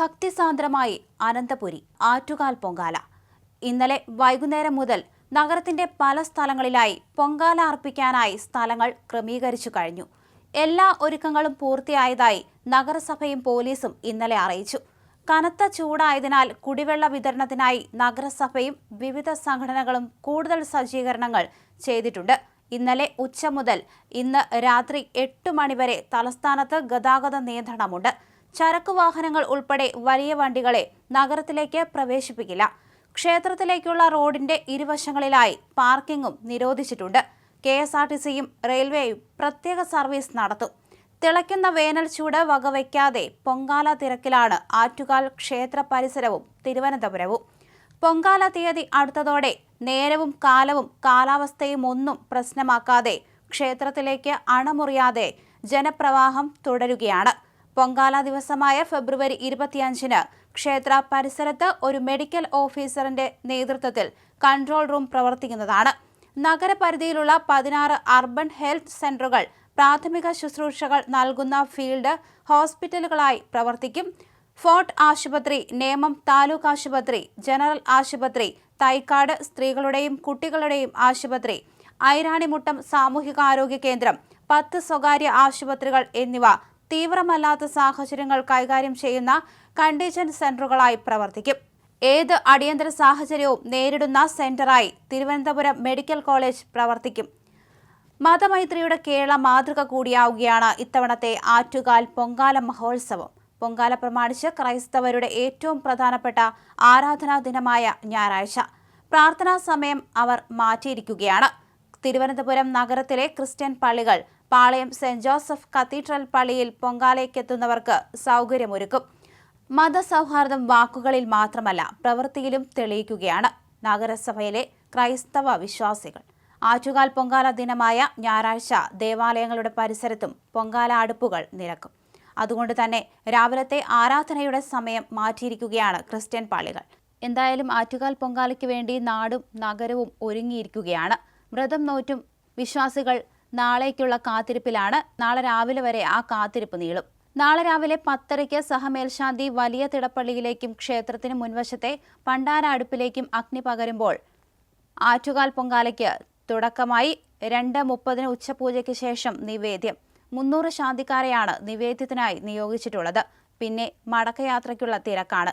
ഭക്തിസാന്ദ്രമായി അനന്തപുരി ആറ്റുകാൽ പൊങ്കാല. ഇന്നലെ വൈകുന്നേരം മുതൽ നഗരത്തിന്റെ പല സ്ഥലങ്ങളിലായി പൊങ്കാല അർപ്പിക്കാനായി സ്ഥലങ്ങൾ ക്രമീകരിച്ചു കഴിഞ്ഞു. എല്ലാ ഒരുക്കങ്ങളും പൂർത്തിയായതായി നഗരസഭയും പോലീസും ഇന്നലെ അറിയിച്ചു. കനത്ത ചൂടായതിനാൽ കുടിവെള്ള വിതരണത്തിനായി നഗരസഭയും വിവിധ സംഘടനകളും കൂടുതൽ സജ്ജീകരണങ്ങൾ ചെയ്തിട്ടുണ്ട്. ഇന്നലെ ഉച്ച മുതൽ ഇന്ന് രാത്രി എട്ട് മണിവരെ തലസ്ഥാനത്ത് ഗതാഗത നിയന്ത്രണമുണ്ട്. ചരക്കു വാഹനങ്ങൾ ഉൾപ്പെടെ വലിയ വണ്ടികളെ നഗരത്തിലേക്ക് പ്രവേശിപ്പിക്കില്ല. ക്ഷേത്രത്തിലേക്കുള്ള റോഡിന്റെ ഇരുവശങ്ങളിലായി പാർക്കിംഗും നിരോധിച്ചിട്ടുണ്ട്. കെ എസ് ആർ ടി സിയും റെയിൽവേയും പ്രത്യേക സർവീസ് നടത്തും. തിളയ്ക്കുന്ന വേനൽ ചൂട് വകവയ്ക്കാതെ പൊങ്കാല തിരക്കിലാണ് ആറ്റുകാൽ ക്ഷേത്ര പരിസരവും തിരുവനന്തപുരവും. പൊങ്കാല തീയതി അടുത്തതോടെ നേരവും കാലവും കാലാവസ്ഥയും ഒന്നും പ്രശ്നമാക്കാതെ ക്ഷേത്രത്തിലേക്ക് അണമുറിയാതെ ജനപ്രവാഹം തുടരുകയാണ്. പൊങ്കാല ദിവസമായ ഫെബ്രുവരി ഇരുപത്തിയഞ്ചിന് ക്ഷേത്ര പരിസരത്ത് ഒരു മെഡിക്കൽ ഓഫീസറിന്റെ നേതൃത്വത്തിൽ കൺട്രോൾ റൂം പ്രവർത്തിക്കുന്നതാണ്. നഗരപരിധിയിലുള്ള പതിനാറ് അർബൻ ഹെൽത്ത് സെന്ററുകൾ പ്രാഥമിക ശുശ്രൂഷകൾ നൽകുന്ന ഫീൽഡ് ഹോസ്പിറ്റലുകളായി പ്രവർത്തിക്കും. ഫോർട്ട് ആശുപത്രി നേമം താലൂക്ക് ആശുപത്രി ജനറൽ ആശുപത്രി തൈക്കാട് സ്ത്രീകളുടെയും കുട്ടികളുടെയും ആശുപത്രി ഐരാണിമുട്ടം സാമൂഹികാരോഗ്യ കേന്ദ്രം പത്ത് സ്വകാര്യ ആശുപത്രികൾ എന്നിവ തീവ്രമല്ലാത്ത സാഹചര്യങ്ങൾ കൈകാര്യം ചെയ്യുന്ന കണ്ടീഷൻ സെന്ററുകളായി പ്രവർത്തിക്കും. ഏത് അടിയന്തര സാഹചര്യവും നേരിടുന്ന സെന്ററായി തിരുവനന്തപുരം മെഡിക്കൽ കോളേജ് പ്രവർത്തിക്കും. മതമൈത്രിയുടെ കേരള മാതൃക കൂടിയാവുകയാണ് ഇത്തവണത്തെ ആറ്റുകാൽ പൊങ്കാല മഹോത്സവം. പൊങ്കാല പ്രമാണിച്ച് ക്രൈസ്തവരുടെ ഏറ്റവും പ്രധാനപ്പെട്ട ആരാധനാ ദിനമായ ഞായറാഴ്ച. പ്രാർത്ഥനാ സമയം അവർ മാറ്റിയിരിക്കുകയാണ്. തിരുവനന്തപുരം നഗരത്തിലെ ക്രിസ്ത്യൻ പള്ളികൾ പാളയം സെന്റ് ജോസഫ് കത്തീഡ്രൽ പള്ളിയിൽ പൊങ്കാലയ്ക്കെത്തുന്നവർക്ക് സൗകര്യമൊരുക്കും. മതസൗഹാർദ്ദം വാക്കുകളിൽ മാത്രമല്ല പ്രവൃത്തിയിലും തെളിയിക്കുകയാണ് നഗരസഭയിലെ ക്രൈസ്തവ വിശ്വാസികൾ. ആറ്റുകാൽ പൊങ്കാല ദിനമായ ഞായറാഴ്ച ദേവാലയങ്ങളുടെ പരിസരത്തും പൊങ്കാല അടുപ്പുകൾ നിരക്കും. അതുകൊണ്ട് തന്നെ രാവിലത്തെ ആരാധനയുടെ സമയം മാറ്റിയിരിക്കുകയാണ് ക്രിസ്ത്യൻ പള്ളികൾ. എന്തായാലും ആറ്റുകാൽ പൊങ്കാലയ്ക്ക് വേണ്ടി നാടും നഗരവും ഒരുങ്ങിയിരിക്കുകയാണ് വ്രതം നോറ്റും വിശ്വാസികൾ നാളേക്കുള്ള കാത്തിരിപ്പിലാണ്. നാളെ രാവിലെ വരെ ആ കാത്തിരിപ്പ് നീളും. നാളെ രാവിലെ പത്തരയ്ക്ക് സഹമേൽശാന്തി വലിയ തിടപ്പള്ളിയിലേക്കും ക്ഷേത്രത്തിന് മുൻവശത്തെ പണ്ടാര അടുപ്പിലേക്കും അഗ്നി പകരുമ്പോൾ ആറ്റുകാൽ പൊങ്കാലയ്ക്ക് തുടക്കമായി രണ്ട് മുപ്പതിന് ഉച്ചപൂജയ്ക്ക് ശേഷം നിവേദ്യം. മുന്നൂറ് ശാന്തിക്കാരെയാണ് നിവേദ്യത്തിനായി നിയോഗിച്ചിട്ടുള്ളത്. പിന്നെ മടക്കയാത്രയ്ക്കുള്ള തിരക്കാണ്.